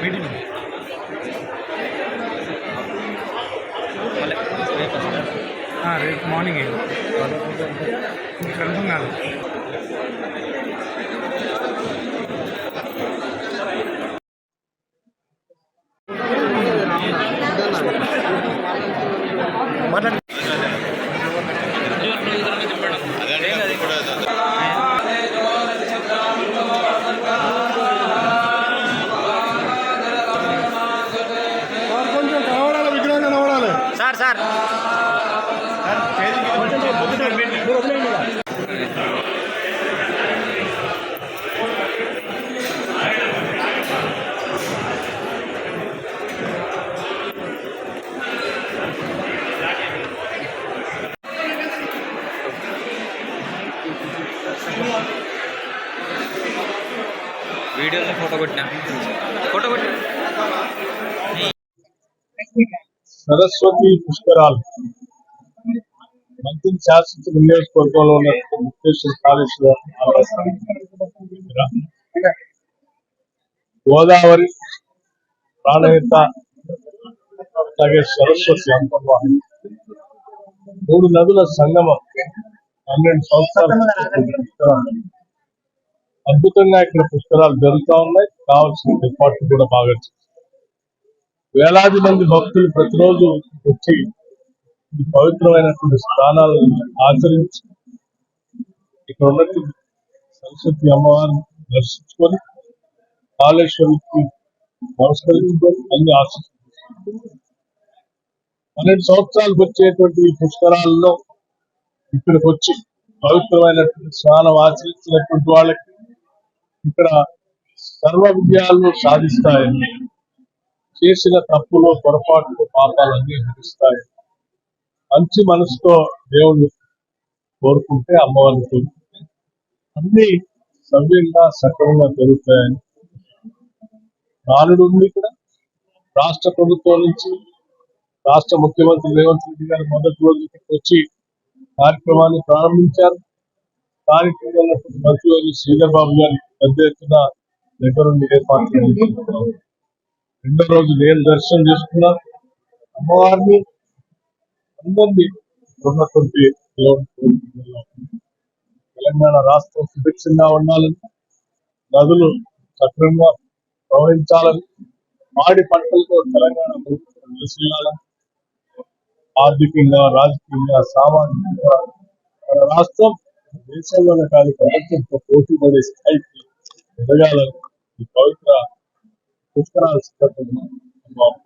Meeting రేపు morning confirm కాదు sir sir. వీడియోలో ఫోటో కొట్టినా? ఫోటో కొట్టినా? సరస్వతి పుష్కరాలు మంత్రి శాశ్వత నియోజకవర్గంలో ఉన్న ముఖ్యేశ్వర కాళేశ్వర గోదావరి ప్రాణహిత అలాగే సరస్వతి అంతర్వాహం మూడు నదుల సంగమం పన్నెండు సంవత్సరాలు పుష్కరాలు. అద్భుతంగా ఇక్కడ పుష్కరాలు జరుగుతూ ఉన్నాయి కావాల్సిన ఏర్పాట్లు కూడా బాగా చేశారు. వేలాది మంది భక్తులు ప్రతిరోజు వచ్చి ఈ పవిత్రమైనటువంటి స్థానాలను ఆచరించి ఇక్కడ ఉన్నటువంటి సరస్వతి అమ్మవారిని దర్శించుకొని కాళేశ్వరికి నమస్కరించుకొని అన్ని ఆశిస్తున్నారు పన్నెండు సంవత్సరాలకు వచ్చేటువంటి ఈ పుష్కరాల్లో ఇక్కడికి వచ్చి పవిత్రమైనటువంటి స్నానం ఆచరించినటువంటి వాళ్ళకి ఇక్కడ సర్వ విజయాలు సాధిస్తాయని చేసిన తప్పులు పొరపాట్లు పాపాలన్నీ భరిస్తాయి మంచి మనసుతో దేవుణ్ణి కోరుకుంటే అమ్మవారిని కోరుకుంటే అన్ని సవ్యంగా సక్రమంగా జరుగుతాయని నానుడు ఉంది ఇక్కడ రాష్ట్ర ప్రభుత్వం నుంచి రాష్ట్ర ముఖ్యమంత్రి రేవంత్ రెడ్డి గారు మొదటి రోజు ఇక్కడికి వచ్చి కార్యక్రమాన్ని ప్రారంభించారు కార్యక్రమంలో ఉన్నటువంటి మంత్రివర్యులు శ్రీధర్ బాబు గారు పెద్ద ఎత్తున దగ్గరుండి ఏర్పాట్లు చేస్తున్నారు. రెండో రోజు నేను దర్శనం చేసుకున్నాను అమ్మవారిని అందరినీ ఉన్నటువంటి తెలంగాణ రాష్ట్రం సుభిక్షంగా ఉండాలని నదులు సక్రమంగా ప్రవహించాలని మాడి పంటలతో తెలంగాణ ప్రభుత్వం విలసిల్లాలని ఆర్థికంగా రాజకీయంగా సామాజికంగా మన రాష్ట్రం దేశంలోనే కాదు ప్రపంచంతో పోటీ పడే స్థాయికి ఎదగాలని ఈ పవిత్ర పుష్కరాల సందర్భంగా అమ్మవారిని